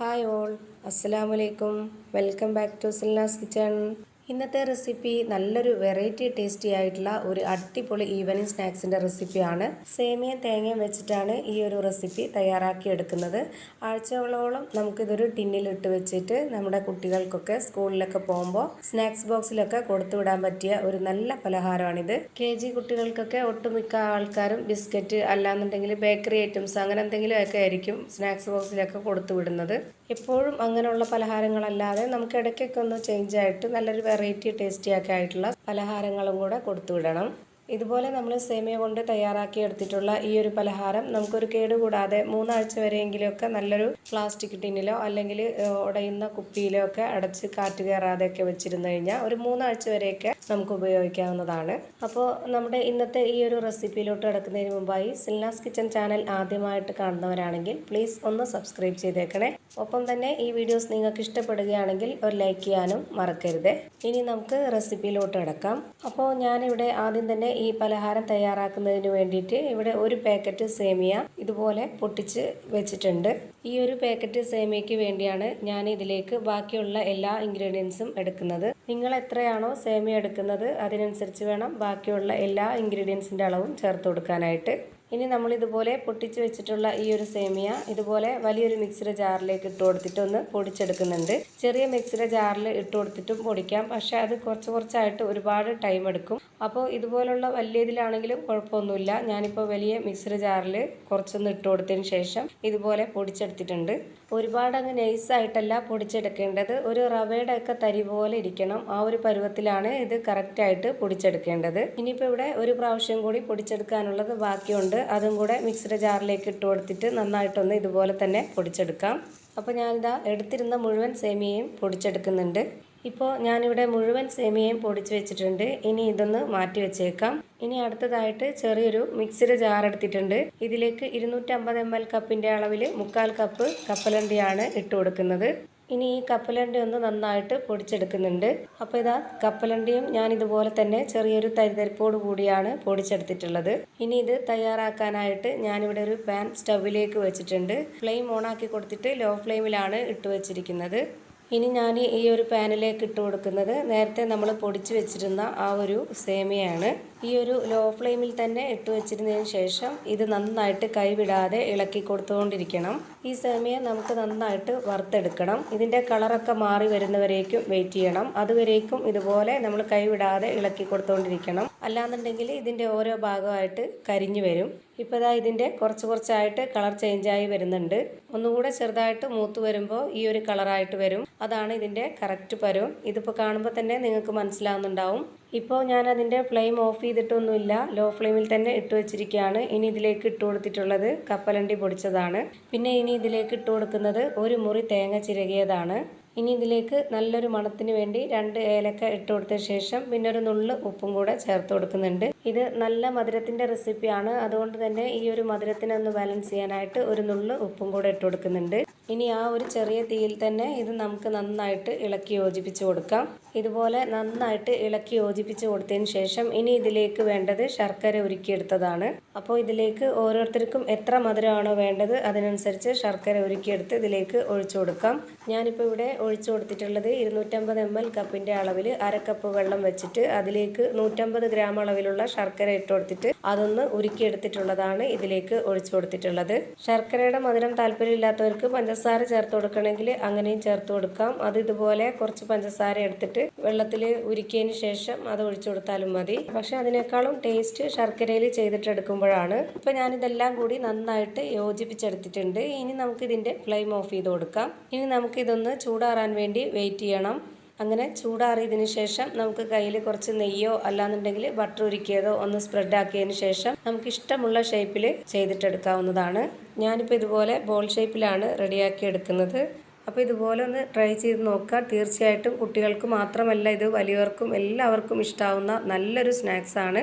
Hi all അസ്സലാമലൈക്കും welcome back to Silnas kitchen ഇന്നത്തെ recipe നല്ലൊരു വെറൈറ്റി ടേസ്റ്റി ആയിട്ടുള്ള ഒരു അടിപൊളി ഈവനിങ് സ്നാക്സിന്റെ റെസിപ്പിയാണ് സേമിയ തേങ്ങയും വെച്ചിട്ടാണ് ഈ ഒരു റെസിപ്പി തയ്യാറാക്കി എടുക്കുന്നത്. ആഴ്ചകളോളം നമുക്കിതൊരു ടിന്നിലിട്ട് വെച്ചിട്ട് നമ്മുടെ കുട്ടികൾക്കൊക്കെ സ്കൂളിലൊക്കെ പോകുമ്പോൾ സ്നാക്സ് ബോക്സിലൊക്കെ കൊടുത്തുവിടാൻ പറ്റിയ ഒരു നല്ല പലഹാരമാണിത്. കെ ജി കുട്ടികൾക്കൊക്കെ ഒട്ടുമിക്ക ആൾക്കാരും ബിസ്ക്കറ്റ് അല്ലാന്നുണ്ടെങ്കിൽ ബേക്കറി ഐറ്റംസ് അങ്ങനെ എന്തെങ്കിലുമൊക്കെ ആയിരിക്കും സ്നാക്സ് ബോക്സിലൊക്കെ കൊടുത്തു വിടുന്നത്. എപ്പോഴും അങ്ങനെയുള്ള പലഹാരങ്ങളല്ലാതെ നമുക്ക് ഇടയ്ക്കൊക്കെ ഒന്ന് ചേഞ്ച് ആയിട്ട് നല്ലൊരു വെറൈറ്റി ടേസ്റ്റിയൊക്കെ ആയിട്ടുള്ള പലഹാരങ്ങളും കൂടെ കൊടുത്തു വിടണം ഇതുപോലെ നമ്മൾ സേമിയ കൊണ്ട് തയ്യാറാക്കി എടുത്തിട്ടുള്ള ഈ ഒരു പലഹാരം നമുക്കൊരു കേടുകൂടാതെ മൂന്നാഴ്ച വരെയെങ്കിലുമൊക്കെ നല്ലൊരു പ്ലാസ്റ്റിക് ടിന്നിലോ അല്ലെങ്കിൽ ഉടയുന്ന കുപ്പിയിലോ ഒക്കെ അടച്ച് കാറ്റ് കയറാതെയൊക്കെ വെച്ചിരുന്നു കഴിഞ്ഞാൽ ഒരു മൂന്നാഴ്ച വരെയൊക്കെ നമുക്ക് ഉപയോഗിക്കാവുന്നതാണ്. അപ്പോൾ നമ്മുടെ ഇന്നത്തെ ഈ ഒരു റെസിപ്പിയിലോട്ട് കിടക്കുന്നതിന് മുമ്പായി സിൽനാസ് കിച്ചൺ ചാനൽ ആദ്യമായിട്ട് കാണുന്നവരാണെങ്കിൽ പ്ലീസ് ഒന്ന് സബ്സ്ക്രൈബ് ചെയ്തേക്കണേ. ഒപ്പം തന്നെ ഈ വീഡിയോസ് നിങ്ങൾക്ക് ഇഷ്ടപ്പെടുകയാണെങ്കിൽ ഒരു ലൈക്ക് ചെയ്യാനും മറക്കരുത്. ഇനി നമുക്ക് റെസിപ്പിയിലോട്ട് കിടക്കാം. അപ്പോൾ ഞാനിവിടെ ആദ്യം തന്നെ ഈ പലഹാരം തയ്യാറാക്കുന്നതിന് വേണ്ടിയിട്ട് ഇവിടെ ഒരു പാക്കറ്റ് സേമിയ ഇതുപോലെ പൊട്ടിച്ച് വെച്ചിട്ടുണ്ട്. ഈ ഒരു പാക്കറ്റ് സേമിയയ്ക്ക് വേണ്ടിയാണ് ഞാൻ ഇതിലേക്ക് ബാക്കിയുള്ള എല്ലാ ഇൻഗ്രീഡിയൻസും എടുക്കുന്നത്. നിങ്ങൾ എത്രയാണോ സേമിയ എടുക്കുന്നത് അതിനനുസരിച്ച് വേണം ബാക്കിയുള്ള എല്ലാ ഇൻഗ്രീഡിയൻസിന്റെ അളവും ചേർത്ത് കൊടുക്കാനായിട്ട്. ഇനി നമ്മൾ ഇതുപോലെ പൊട്ടിച്ച് വെച്ചിട്ടുള്ള ഈ ഒരു സേമിയ ഇതുപോലെ വലിയൊരു മിക്സിയുടെ ജാറിലേക്ക് ഇട്ട് കൊടുത്തിട്ട് ഒന്ന് പൊടിച്ചെടുക്കുന്നുണ്ട്. ചെറിയ മിക്സിയുടെ ജാറിൽ ഇട്ട് കൊടുത്തിട്ടും പൊടിക്കാം. പക്ഷെ അത് കുറച്ച് കുറച്ചായിട്ട് ഒരുപാട് ടൈം എടുക്കും. അപ്പോൾ ഇതുപോലുള്ള വലിയ ഇതിലാണെങ്കിലും കുഴപ്പമൊന്നുമില്ല. ഞാനിപ്പോൾ വലിയ മിക്സിയുടെ ജാറിൽ കുറച്ചൊന്ന് ഇട്ട് കൊടുത്തതിന് ശേഷം ഇതുപോലെ പൊടിച്ചെടുത്തിട്ടുണ്ട്. ഒരുപാട് അങ്ങ് നൈസായിട്ടല്ല പൊടിച്ചെടുക്കേണ്ടത്. ഒരു റവയുടെ ഒക്കെ തരി പോലെ ഇരിക്കണം. ആ ഒരു പരുവത്തിലാണ് ഇത് കറക്റ്റായിട്ട് പൊടിച്ചെടുക്കേണ്ടത്. ഇനിയിപ്പോൾ ഇവിടെ ഒരു പ്രാവശ്യം കൂടി പൊടിച്ചെടുക്കാനുള്ളത് ബാക്കിയുണ്ട്. അതും കൂടെ മിക്സിയുടെ ജാറിലേക്ക് ഇട്ട് കൊടുത്തിട്ട് നന്നായിട്ടൊന്ന് ഇതുപോലെ തന്നെ പൊടിച്ചെടുക്കാം. അപ്പോൾ ഞാനിതാ എടുത്തിരുന്ന മുഴുവൻ സേമിയയും പൊടിച്ചെടുക്കുന്നുണ്ട്. ഇപ്പോൾ ഞാനിവിടെ മുഴുവൻ സേമിയയും പൊടിച്ച് വെച്ചിട്ടുണ്ട്. ഇനി ഇതൊന്ന് മാറ്റി വെച്ചേക്കാം. ഇനി അടുത്തതായിട്ട് ചെറിയൊരു മിക്സിയുടെ ജാർ എടുത്തിട്ടുണ്ട്. ഇതിലേക്ക് ഇരുന്നൂറ്റമ്പത് എം എൽ കപ്പിന്റെ അളവിൽ മുക്കാൽ കപ്പ് കപ്പലണ്ടിയാണ് ഇട്ട് കൊടുക്കുന്നത്. ഇനി ഈ കപ്പലണ്ടി ഒന്ന് നന്നായിട്ട് പൊടിച്ചെടുക്കുന്നുണ്ട്. അപ്പോൾ ഇതാ കപ്പലണ്ടിയും ഞാൻ ഇതുപോലെ തന്നെ ചെറിയൊരു തരിതരിപ്പോട് കൂടിയാണ് പൊടിച്ചെടുത്തിട്ടുള്ളത്. ഇനി ഇത് തയ്യാറാക്കാനായിട്ട് ഞാനിവിടെ ഒരു പാൻ സ്റ്റവിലേക്ക് വെച്ചിട്ടുണ്ട്. ഫ്ലെയിം ഓണാക്കി കൊടുത്തിട്ട് ലോ ഫ്ലെയിമിലാണ് ഇട്ട് വെച്ചിരിക്കുന്നത്. ഇനി ഞാൻ ഈ ഒരു പാനിലേക്ക് ഇട്ട് കൊടുക്കുന്നത് നേരത്തെ നമ്മൾ പൊടിച്ച് വെച്ചിരുന്ന ആ ഒരു സേമിയയാണ്. ഈ ഒരു ലോ ഫ്ലെയിമിൽ തന്നെ ഇട്ട് വെച്ചിരുന്നതിന് ശേഷം ഇത് നന്നായിട്ട് കൈവിടാതെ ഇളക്കി കൊടുത്തുകൊണ്ടിരിക്കണം. ഈ സേമിയ നമുക്ക് നന്നായിട്ട് വറുത്തെടുക്കണം. ഇതിന്റെ കളറൊക്കെ മാറി വരുന്നവരേക്കും വെയിറ്റ് ചെയ്യണം. അതുവരേക്കും ഇതുപോലെ നമ്മൾ കൈവിടാതെ ഇളക്കി കൊടുത്തുകൊണ്ടിരിക്കണം. അല്ലാന്നുണ്ടെങ്കിൽ ഇതിന്റെ ഓരോ ഭാഗമായിട്ട് കരിഞ്ഞു വരും. ഇപ്പോൾ ഇതാ ഇതിന്റെ കുറച്ച് കുറച്ചായിട്ട് കളർ ചേഞ്ചായി വരുന്നുണ്ട്. ഒന്നുകൂടെ ചെറുതായിട്ട് മൂത്ത് വരുമ്പോൾ ഈ ഒരു കളറായിട്ട് വരും. അതാണ് ഇതിന്റെ കറക്റ്റ് പരുവം. ഇതിപ്പോൾ കാണുമ്പോൾ തന്നെ നിങ്ങൾക്ക് മനസ്സിലാവുന്നുണ്ടാവും. ഇപ്പോൾ ഞാൻ അതിന്റെ ഫ്ലെയിം ഓഫ് ചെയ്തിട്ടൊന്നുമില്ല. ലോ ഫ്ലെയിമിൽ തന്നെ ഇട്ട് വെച്ചിരിക്കുകയാണ്. ഇനി ഇതിലേക്ക് ഇട്ട് കൊടുത്തിട്ടുള്ളത് കപ്പലണ്ടി പൊടിച്ചതാണ്. പിന്നെ ഇനി ഇതിലേക്ക് ഇട്ട് കൊടുക്കുന്നത് ഒരു മുറി തേങ്ങ ചിരകിയതാണ്. ഇനി ഇതിലേക്ക് നല്ലൊരു മണത്തിന് വേണ്ടി രണ്ട് ഏലക്ക ഇട്ട് കൊടുത്ത ശേഷം പിന്നെ ഒരു നുള്ള് ഉപ്പും കൂടെ ചേർത്ത് കൊടുക്കുന്നുണ്ട്. ഇത് നല്ല മധുരത്തിന്റെ റെസിപ്പിയാണ്. അതുകൊണ്ട് തന്നെ ഈ ഒരു മധുരത്തിനെ ഒന്ന് ബാലൻസ് ചെയ്യാനായിട്ട് ഒരു നുള്ളു ഉപ്പും കൂടെ ഇട്ട് കൊടുക്കുന്നുണ്ട്. ഇനി ആ ഒരു ചെറിയ തീയിൽ തന്നെ ഇത് നമുക്ക് നന്നായിട്ട് ഇളക്കി യോജിപ്പിച്ച് കൊടുക്കാം. ഇതുപോലെ നന്നായിട്ട് ഇളക്കി യോജിപ്പിച്ച് കൊടുത്തതിന് ശേഷം ഇനി ഇതിലേക്ക് വേണ്ടത് ശർക്കര ഉരുക്കിയെടുത്തതാണ്. അപ്പോൾ ഇതിലേക്ക് ഓരോരുത്തർക്കും എത്ര മധുരമാണോ വേണ്ടത് അതിനനുസരിച്ച് ശർക്കര ഉരുക്കിയെടുത്ത് ഇതിലേക്ക് ഒഴിച്ചു കൊടുക്കാം. ഞാനിപ്പോൾ ഇവിടെ ഒഴിച്ചു കൊടുത്തിട്ടുള്ളത് ഇരുന്നൂറ്റമ്പത് എം എൽ കപ്പിന്റെ അളവിൽ അര കപ്പ് വെള്ളം വെച്ചിട്ട് അതിലേക്ക് നൂറ്റമ്പത് ഗ്രാം അളവിലുള്ള ശർക്കര ഇട്ട് കൊടുത്തിട്ട് അതൊന്ന് ഉരുക്കിയെടുത്തിട്ടുള്ളതാണ് ഇതിലേക്ക് ഒഴിച്ചു കൊടുത്തിട്ടുള്ളത്. ശർക്കരയുടെ മധുരം താല്പര്യമില്ലാത്തവർക്ക് പഞ്ചസാര ചേർത്ത് കൊടുക്കണമെങ്കിൽ അങ്ങനെയും ചേർത്ത് കൊടുക്കാം. അത് ഇതുപോലെ കുറച്ച് പഞ്ചസാര എടുത്തിട്ട് വെള്ളത്തിൽ ഉരുക്കിയതിന് ശേഷം അത് ഒഴിച്ചു കൊടുത്താലും മതി. പക്ഷെ അതിനേക്കാളും ടേസ്റ്റ് ശർക്കരയിൽ ചെയ്തിട്ടെടുക്കുമ്പോഴാണ് ഇപ്പം ഞാനിതെല്ലാം കൂടി നന്നായിട്ട് യോജിപ്പിച്ചെടുത്തിട്ടുണ്ട്. ഇനി നമുക്ക് ഇതിന്റെ ഫ്ലെയിം ഓഫ് ചെയ്ത് കൊടുക്കാം. ഇനി നമുക്കിതൊന്ന് ചൂടാറാൻ വേണ്ടി വെയിറ്റ് ചെയ്യണം. അങ്ങനെ ചൂടാറിയതിന് ശേഷം നമുക്ക് കയ്യിൽ കുറച്ച് നെയ്യോ അല്ലാന്നുണ്ടെങ്കിൽ ബട്ടർ ഉരുക്കിയതോ ഒന്ന് സ്പ്രെഡ് ആക്കിയതിന് ശേഷം നമുക്ക് ഇഷ്ടമുള്ള ഷേപ്പിൽ ചെയ്തിട്ടെടുക്കാവുന്നതാണ്. ഞാനിപ്പോൾ ഇതുപോലെ ബോൾ ഷേപ്പിലാണ് റെഡിയാക്കി എടുക്കുന്നത്. അപ്പോൾ ഇതുപോലെ ഒന്ന് ട്രൈ ചെയ്ത് നോക്കുക. തീർച്ചയായിട്ടും കുട്ടികൾക്ക് മാത്രമല്ല ഇത് വലിയവർക്കും എല്ലാവർക്കും ഇഷ്ടാവുന്ന നല്ലൊരു സ്നാക്സാണ്